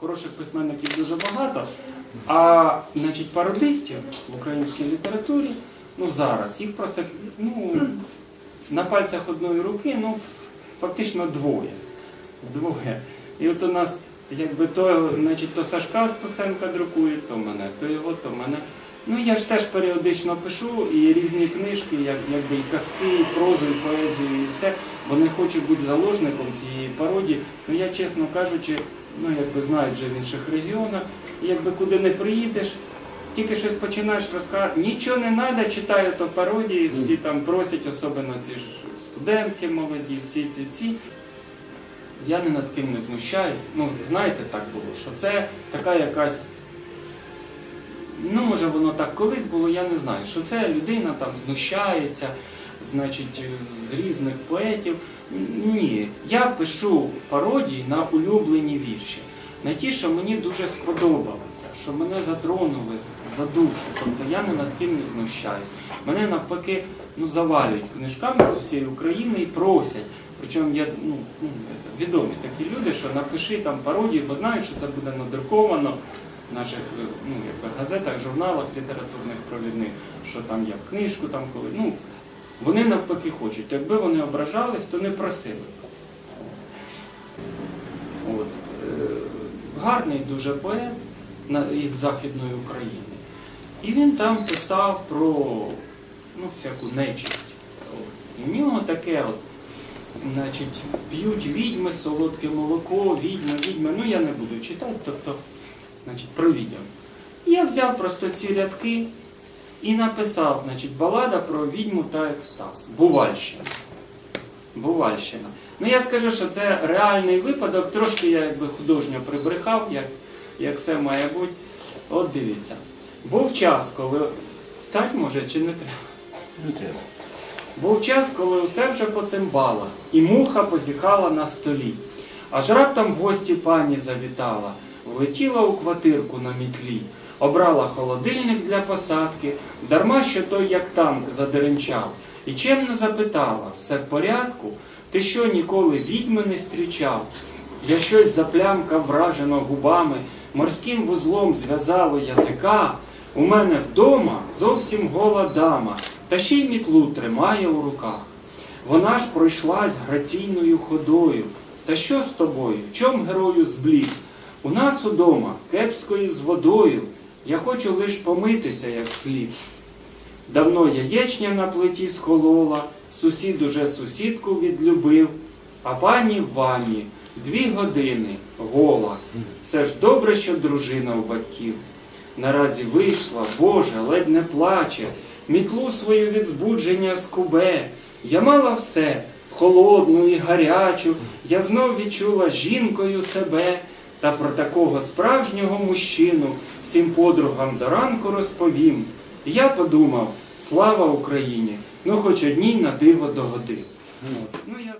хороших письменників дуже багато, а значить, пародистів в українській літературі, ну зараз, їх просто ну, на пальцях одної руки, ну фактично двоє. Двоє. І от у нас, якби то, значить, то Сашка Стусенка друкує, то мене, то його, то мене. Ну я ж теж періодично пишу і різні книжки, як, якби і казки, і прозу, і поезію, і все. Бо не хочу бути заложником цієї пародії. Ну я, чесно кажучи, ну якби знають вже в інших регіонах, і якби куди не приїдеш, тільки щось починаєш розказувати, нічого не треба, читаю то пародії, всі там просять, особливо ці ж студентки молоді, всі ці ці. Я ні над ким не знущаюсь. Ну, знаєте, так було, що це така якась. Ну, може, воно так колись було, я не знаю. Що це людина там знущається, значить, е, з різних поетів. Ні, я пишу пародії на улюблені вірші. На ті, що мені дуже сподобалися, що мене затронули за душу. Тобто я не над ким не знущаюсь. Мене навпаки ну, завалюють книжками з усієї України і просять. Причому є ну, ну, відомі такі люди, що напиши там пародію, бо знають, що це буде надруковано в наших е, ну, якби, газетах, журналах літературних провідних, що там є в книжку, там коли. Ну, вони навпаки хочуть. Якби вони ображались, то не просили. От. е, Гарний дуже поет із Західної України. І він там писав про ну, всяку нечисть. І в нього таке от, значить, п'ють відьми, солодке молоко, відьми, відьми. Ну я не буду читати, тобто, значить, про відьом. Я взяв просто ці рядки і написав, значить, балада про відьму та екстаз. Бувальщина. Бувальщина. Ну я скажу, що це реальний випадок, трошки я якби художньо прибрехав, як, як все має бути. От дивіться. Був час, коли. Стать може чи не треба? Не треба. Був час, коли усе вже по цимбалах, і муха позіхала на столі. Аж раптом в гості пані завітала, влетіла у квартирку на мітлі, обрала холодильник для посадки, дарма що той, як танк, задеренчав, і чемно запитала, все в порядку? Ти що ніколи відьми не зустрічав? Я щось заплямкав вражено губами, морським вузлом зв'язало язика. У мене вдома зовсім гола дама, та ще й мітлу тримає у руках. Вона ж пройшлась граційною ходою. Та що з тобою? Чом герою зблід? У нас удома кепської з водою. Я хочу лиш помитися як слід. Давно яєчня на плиті схолола, сусід уже сусідку відлюбив, а пані в ванні дві години гола. Все ж добре, що дружина у батьків. Наразі вийшла, Боже, ледь не плаче, мітлу свою від збудження скубе. Я мала все, холодну і гарячу, я знов відчула жінкою себе. Та про такого справжнього мужчину всім подругам до ранку розповім. Я подумав, слава Україні! Ну хоч одній на диво догодив. Ну, я...